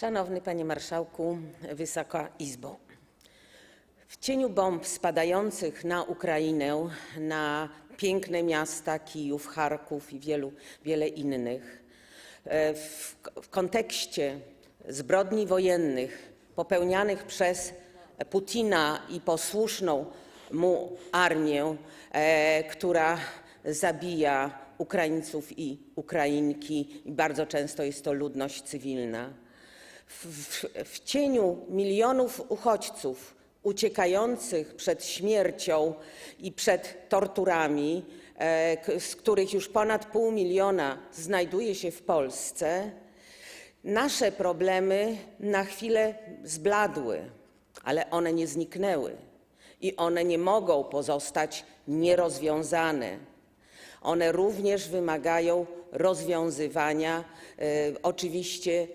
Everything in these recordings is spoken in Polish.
Szanowny Panie Marszałku, Wysoka Izbo! W cieniu bomb spadających na Ukrainę, na piękne miasta Kijów, Charków i wielu, wiele innych, e, w, w kontekście zbrodni wojennych popełnianych przez Putina i posłuszną mu armię, e, która zabija Ukraińców i Ukrainki, i bardzo często jest to ludność cywilna, w, w, cieniu milionów uchodźców uciekających przed śmiercią i przed torturami, e, z których już ponad pół miliona znajduje się w Polsce, nasze problemy na chwilę zbladły, ale one nie zniknęły i one nie mogą pozostać nierozwiązane. One również wymagają rozwiązywania, e, oczywiście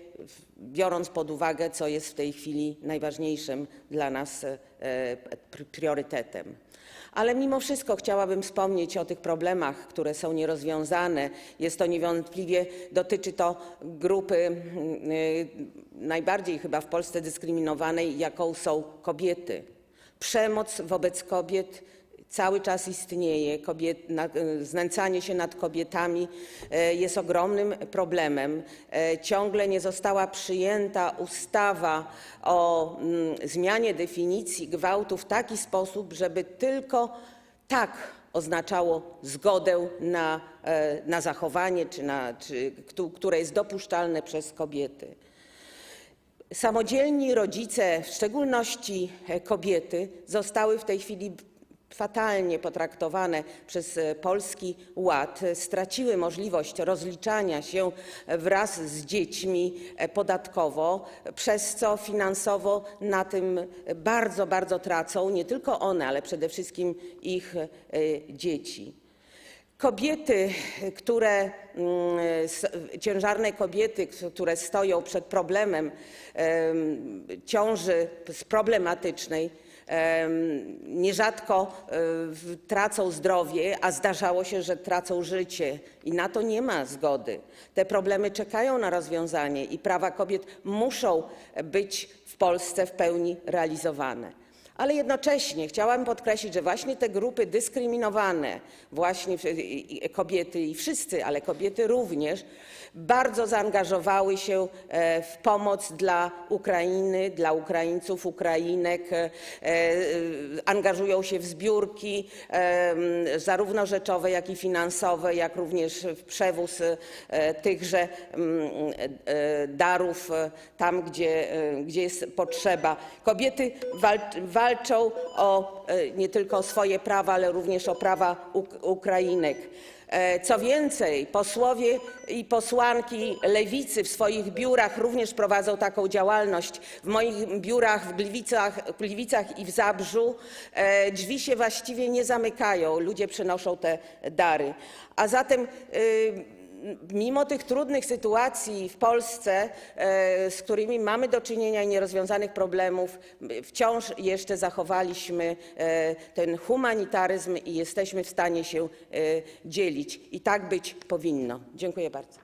biorąc pod uwagę, co jest w tej chwili najważniejszym dla nas e, pr- priorytetem. Ale mimo wszystko chciałabym wspomnieć o tych problemach, które są nierozwiązane. Niewątpliwie, dotyczy to grupy y, najbardziej chyba w Polsce dyskryminowanej, jaką są kobiety. Przemoc wobec kobiet cały czas istnieje. Y, znęcanie się nad kobietami e, jest ogromnym problemem. E, Ciągle nie została przyjęta ustawa o mm, zmianie definicji gwałtu w taki sposób, żeby tylko tak oznaczało zgodę na, e, zachowanie, które jest dopuszczalne przez kobiety. Samodzielni rodzice, w szczególności e, kobiety, zostały w tej chwili fatalnie potraktowane przez e, Polski Ład. E, Straciły możliwość rozliczania się wraz z dziećmi e, podatkowo, przez co finansowo na tym bardzo, bardzo tracą nie tylko one, ale przede wszystkim ich e, dzieci. Kobiety, mm, ciężarne kobiety, które stoją przed problemem em, ciąży problematycznej, em, nierzadko e, tracą zdrowie, a zdarzało się, że tracą życie i na to nie ma zgody. Te problemy czekają na rozwiązanie i prawa kobiet muszą być w Polsce w pełni realizowane. Ale jednocześnie chciałam podkreślić, że właśnie te grupy dyskryminowane, właśnie kobiety i wszyscy, ale kobiety również, bardzo zaangażowały się e, w pomoc dla Ukrainy, dla Ukraińców, Ukrainek, e, e, angażują się w zbiórki zarówno rzeczowe, jak i finansowe, jak również w przewóz tychże mm, darów tam, gdzie, gdzie jest potrzeba. Kobiety walcz, walczą o, e, nie tylko o swoje prawa, ale również o prawa Uk- Ukrainek. E, Co więcej, posłowie i posłanki lewicy w swoich biurach również prowadzą taką działalność. W moich biurach w Gliwicach, Gliwicach i w Zabrzu e, drzwi się właściwie nie zamykają. Ludzie przynoszą te dary. A zatem y, mimo tych trudnych sytuacji w Polsce, e, z którymi mamy do czynienia i nierozwiązanych problemów, wciąż jeszcze zachowaliśmy e, ten humanitaryzm i jesteśmy w stanie się e, dzielić. I tak być powinno. Dziękuję bardzo.